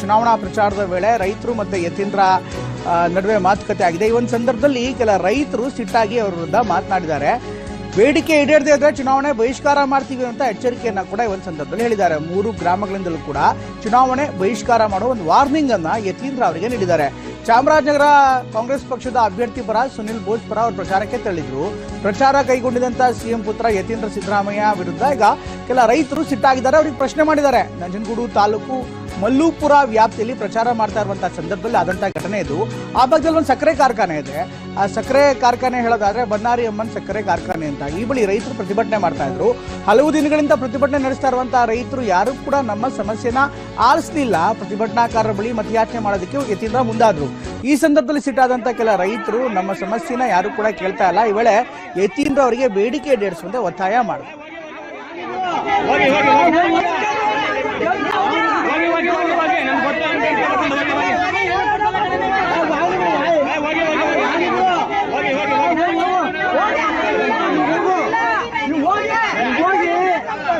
ಚುನಾವಣಾ ಪ್ರಚಾರದ ವೇಳೆ ರೈತರು ಮತ್ತೆ ಯತೀಂದ್ರ ನಡುವೆ ಮಾತುಕತೆ ಆಗಿದೆ. ಈ ಒಂದು ಸಂದರ್ಭದಲ್ಲಿ ಕೆಲ ರೈತರು ಸಿಟ್ಟಾಗಿ ಅವರ ವಿರುದ್ಧ ಮಾತನಾಡಿದ್ದಾರೆ. ಬೇಡಿಕೆ ಈಡೇರದೇ ಇದ್ರೆ ಚುನಾವಣೆ ಬಹಿಷ್ಕಾರ ಮಾಡ್ತೀವಿ ಅಂತ ಎಚ್ಚರಿಕೆಯನ್ನು ಕೂಡ ಈ ಒಂದು ಸಂದರ್ಭದಲ್ಲಿ ಹೇಳಿದ್ದಾರೆ. ಮೂರು ಗ್ರಾಮಗಳಿಂದಲೂ ಕೂಡ ಚುನಾವಣೆ ಬಹಿಷ್ಕಾರ ಮಾಡೋ ಒಂದು ವಾರ್ನಿಂಗ್ ಅನ್ನ ಯತೀಂದ್ರ ಅವರಿಗೆ ನೀಡಿದ್ದಾರೆ. ಚಾಮರಾಜನಗರ ಕಾಂಗ್ರೆಸ್ ಪಕ್ಷದ ಅಭ್ಯರ್ಥಿ ಪರ ಸುನಿಲ್ ಬೋಸ್ ಪರ ಅವರು ಪ್ರಚಾರಕ್ಕೆ ತೆರಳಿದ್ರು. ಪ್ರಚಾರ ಕೈಗೊಂಡಿದಂತ ಸಿಎಂ ಪುತ್ರ ಯತೀಂದ್ರ ಸಿದ್ದರಾಮಯ್ಯ ವಿರುದ್ಧ ಈಗ ಕೆಲ ರೈತರು ಸಿಟ್ಟಾಗಿದ್ದಾರೆ. ಅವ್ರಿಗೆ ಪ್ರಶ್ನೆ ಮಾಡಿದ್ದಾರೆ. ನಂಜನಗೂಡು ತಾಲೂಕು ಮಲ್ಲೂಪುರ ವ್ಯಾಪ್ತಿಯಲ್ಲಿ ಪ್ರಚಾರ ಮಾಡ್ತಾ ಇರುವಂತಹ ಸಂದರ್ಭದಲ್ಲಿ ಆದಂತಹ ಘಟನೆ ಇದು. ಆ ಭಾಗದಲ್ಲಿ ಒಂದು ಸಕ್ಕರೆ ಕಾರ್ಖಾನೆ ಇದೆ. ಆ ಸಕ್ಕರೆ ಕಾರ್ಖಾನೆ ಹೇಳೋದಾದ್ರೆ ಬನ್ನಾರಿ ಅಮ್ಮನ್ ಸಕ್ಕರೆ ಕಾರ್ಖಾನೆ ಅಂತ. ಈ ಬಳಿ ರೈತರು ಪ್ರತಿಭಟನೆ ಮಾಡ್ತಾ ಇದ್ರು. ಹಲವು ದಿನಗಳಿಂದ ಪ್ರತಿಭಟನೆ ನಡೆಸ್ತಾ ಇರುವಂತಹ ರೈತರು ಯಾರು ಕೂಡ ನಮ್ಮ ಸಮಸ್ಯೆನ ಆಲಿಸಲಿಲ್ಲ. ಪ್ರತಿಭಟನಾಕಾರರ ಬಳಿ ಮತಯಾಚನೆ ಮಾಡೋದಕ್ಕೆ ಯತೀಂದ್ರ ಮುಂದಾದ್ರು. ಈ ಸಂದರ್ಭದಲ್ಲಿ ಸಿಟ್ಟಾದಂತ ಕೆಲ ರೈತರು ನಮ್ಮ ಸಮಸ್ಯೆನ ಯಾರು ಕೂಡ ಕೇಳ್ತಾ ಇಲ್ಲ. ಈ ವೇಳೆ ಯತೀಂದ್ರ ಅವರಿಗೆ ಬೇಡಿಕೆ ಈಡೇರಿಸುವಂತೆ ಒತ್ತಾಯ ಮಾಡಿದ್ರು ಹೋಗಿ ಹೋಗಿ ಹೋಗಿ ಹೋಗಿ ಹೋಗಿ ಹೋಗಿ ಹೋಗಿ ನನ್ಗೆ ಗೊತ್ತು ಅಂತ ಹೇಳಿ ಕರ್ಕೊಂಡು ಹೋಗಿ ಹೋಗಿ ಏ, ಹೋಗಿ ಹೋಗಿ ಹೋಗಿ ಹೋಗಿ ಹೋಗಿ